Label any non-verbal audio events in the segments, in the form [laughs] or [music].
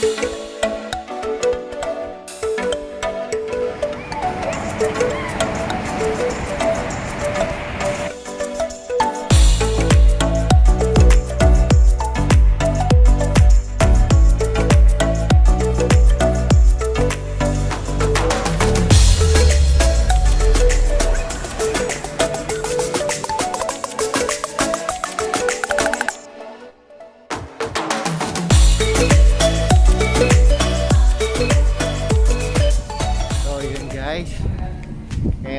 So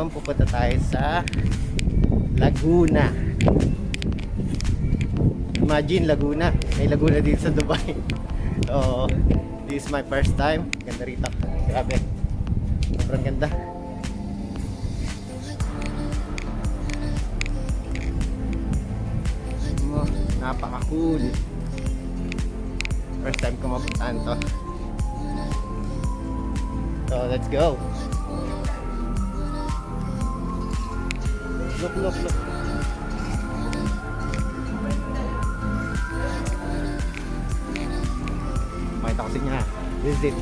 Ngayon pupunta tayo sa Laguna. Imagine Laguna. May Laguna dito sa Dubai. [laughs] So this is my first time. Ganda rito. Grabe. Sobrang ganda. Oh, napaka-cool. First time ko mapuntahan to. So let's go. Look, look, look. Makita ko sa inyo ha. This is it.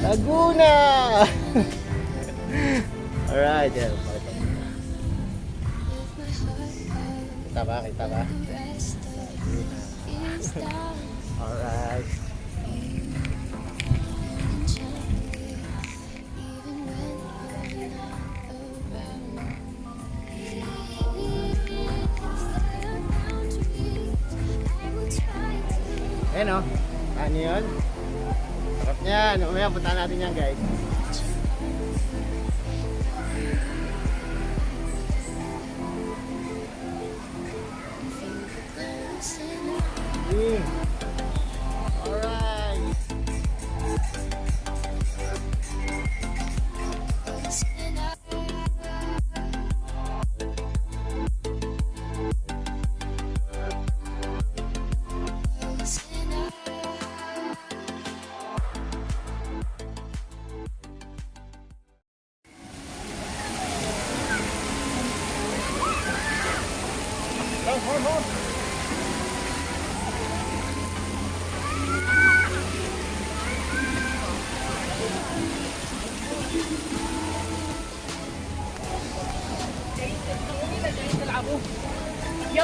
Laguna! [laughs] Alright, yeah. Kita ba? Kita ba? Alright. Ayan o. Ano yun? Sarap niyan. Mamaya punta natin yan guys.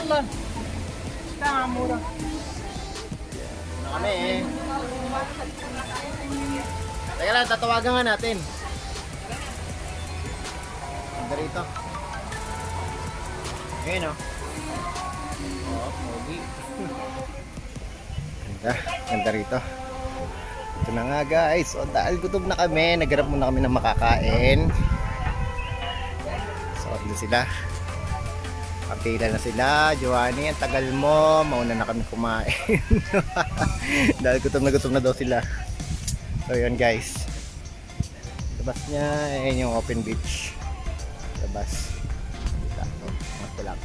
lang. Basta nga mura. Na kami eh. Teka lang, tatawagan nga natin. Ganda rito. Ngayon o. Oh. oh ganda, ganda rito. Ito na nga guys. O, dahil gutom na kami, nagharap muna kami ng makakain. So, ano sila? Kapila na sila, Giovanni, ang tagal mo, mauna na kami kumain. [laughs] Dahil gutom na gutom na daw sila. So yun guys. Labas niya, ayan yung open beach. Labas. Dito, oh, mas ko lang.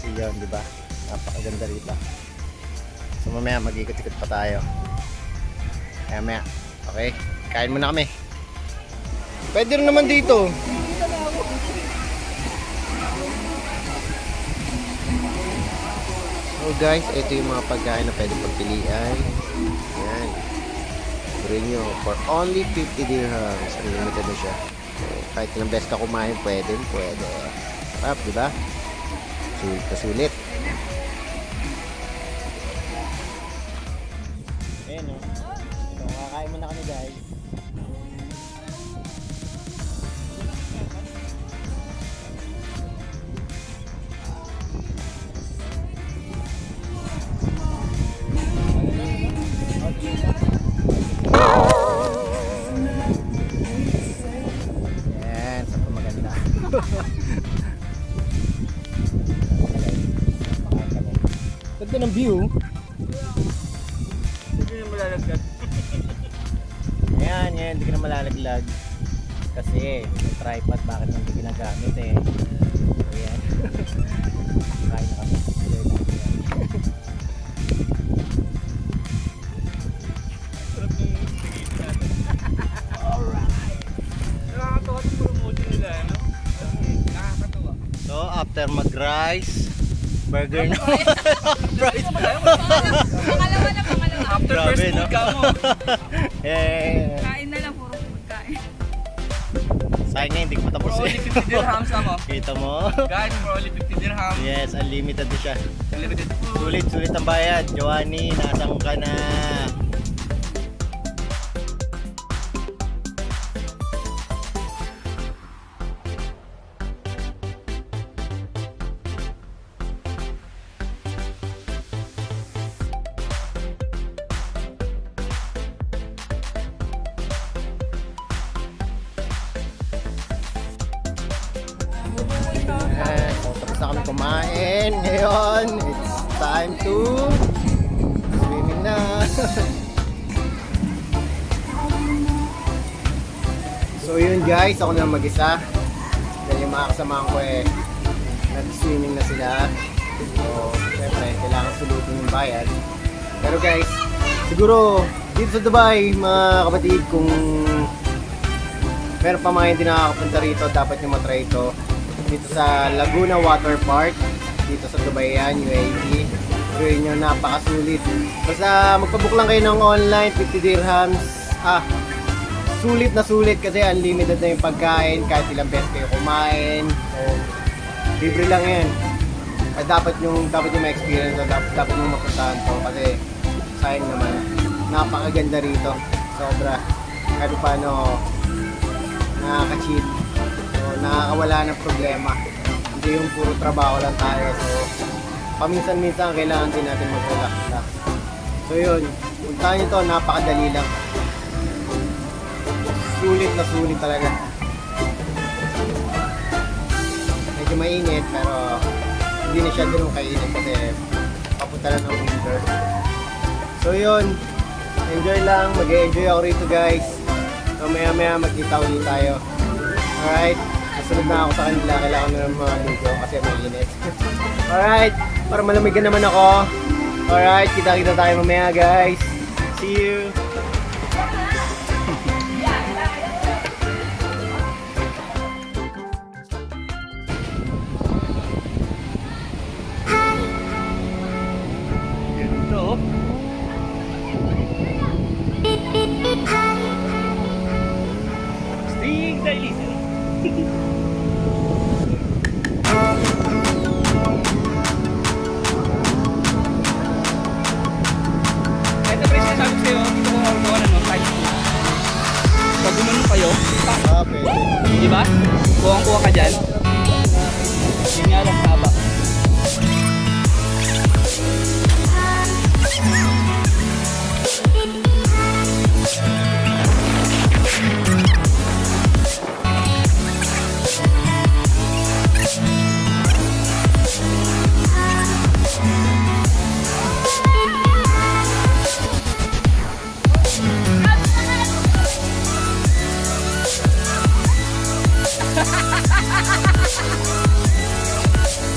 So yun, di ba? Napakaganda rito. So mamaya mag-ikot-ikot pa tayo. Kaya maya. Okay, kain muna kami. Pwede rin naman dito. So guys, ito yung mga pagkain na pwede pagpilian. Yan. Bring nyo for only 50 dirhams. Unlimited na siya. Kahit ilang beses ka kumain, pwede, pwede. Sarap, di ba? Sulit na sulit. View. Hindi na malalagyan. [laughs] Ayan, yan, hindi ka na malalaglag. Kasi, yung tripod, bakit hindi ginagamit eh. So, yan. Kain na kami. Nila, ano? after mag-rice, burger na. [laughs] Rice. Pangalawa na, pangalawa. After Grabe, first no? food ka mo. [laughs] eh, Kain na lang, puro pagkain. sayang nga hindi ko For patapos only eh. 50 dirhams ako. [laughs] Kita mo? Guys, for only 50 dirhams. Yes, unlimited na siya. Unlimited food. Sulit, sulit ang bayad. Joanny, nasaan ka na? Kumain. Ngayon, it's time to swimming na. [laughs] so yun guys, ako na mag-isa. Yung mga kasamahan ko eh, nag-swimming na sila. So, syempre, kailangan sulutin yung bayad. Pero guys, siguro dito sa Dubai, mga kapatid, kung meron pa mga hindi nakakapunta rito, dapat nyo matry ito. Dito sa Laguna Water Park, dito sa Dubai yan, UAE. Gawin nyo, napakasulit. Basta magpabook lang kayo ng online, 50 dirhams. Ah, sulit na sulit kasi unlimited na yung pagkain, kahit ilang beses kayo kumain. So, libre lang yan. At dapat yung dapat yung ma-experience to, dapat, dapat yung mapuntahan to kasi sayang naman. Napakaganda rito. Sobra. Kahit paano nakaka-cheat. Nakakawala ng problema. Hindi yung puro trabaho lang tayo. So, paminsan-minsan kailangan din natin mag-relax. relax. So, yun. Puntahan nyo napakadali lang. Sulit na sulit talaga. Medyo mainit, pero hindi na siya ganun kainit kasi papunta na ng winter. So, yun. Enjoy lang. Mag-enjoy ako rito, guys. So maya maya magkita ulit tayo. Alright. Kasunod na ako sa kanila. Kailangan na ng mga ligo kasi mainit. [laughs] Alright. Para malamigan naman ako. Alright. Kita-kita tayo mamaya guys. See you.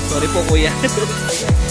Sorry po kuya. [laughs]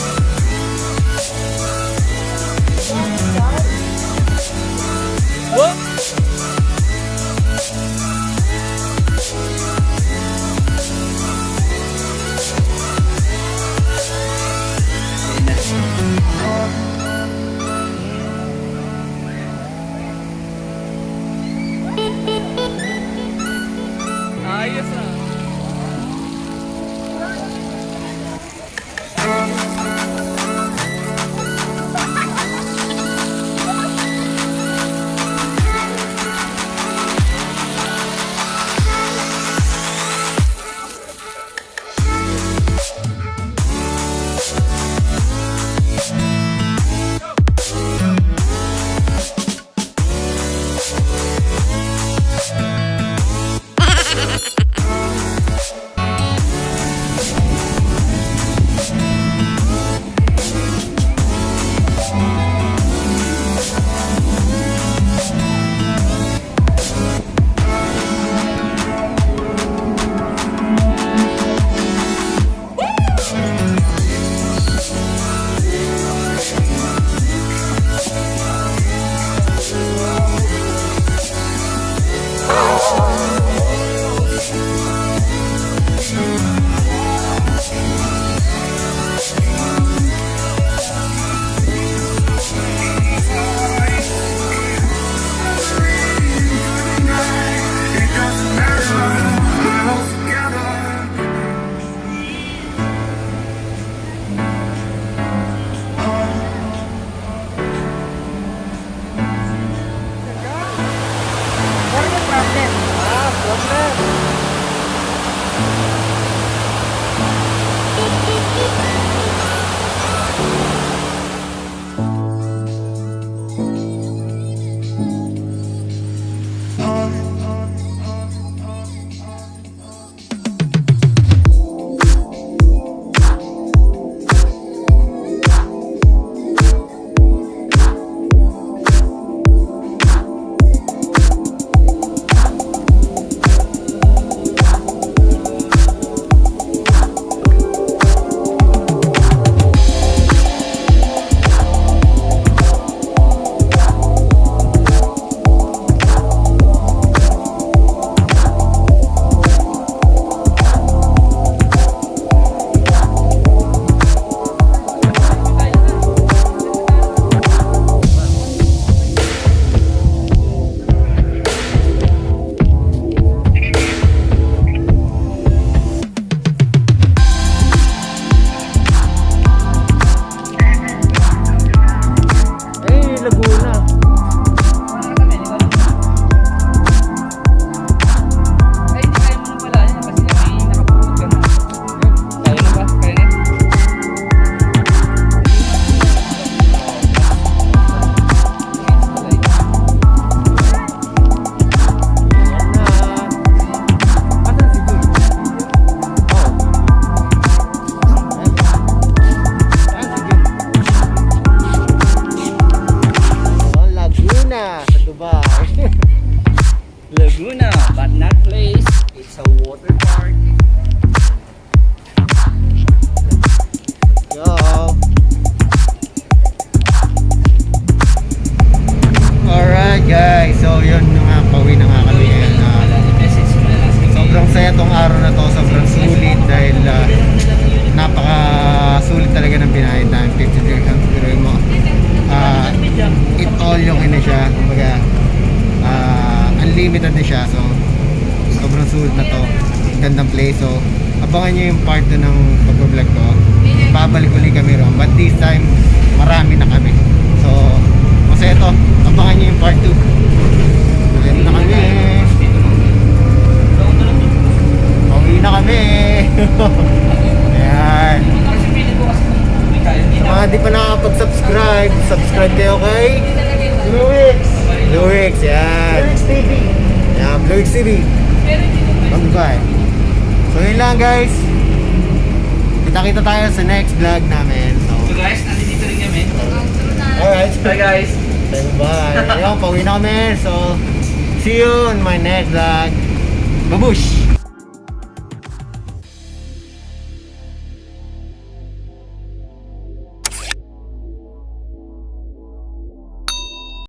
gandang place so abangan nyo yung part 2 ng pag-vlog ko babalik ulit kami ron but this time marami na kami so kasi ito abangan nyo yung part 2 Ulit na kami Pauwi na kami [laughs] Ayan Sa mga di pa nakakapag-subscribe, subscribe kayo kay Bluix. Bluix, yan. Bluix TV. Yan, Bluix TV. Mag-bye. So yun lang guys. Kita-kita tayo sa next vlog namin. So, So guys, nandito rin kami. alright. Bye guys. Bye. Ayun, pauwi na kami. So, see you on my next vlog. Babush!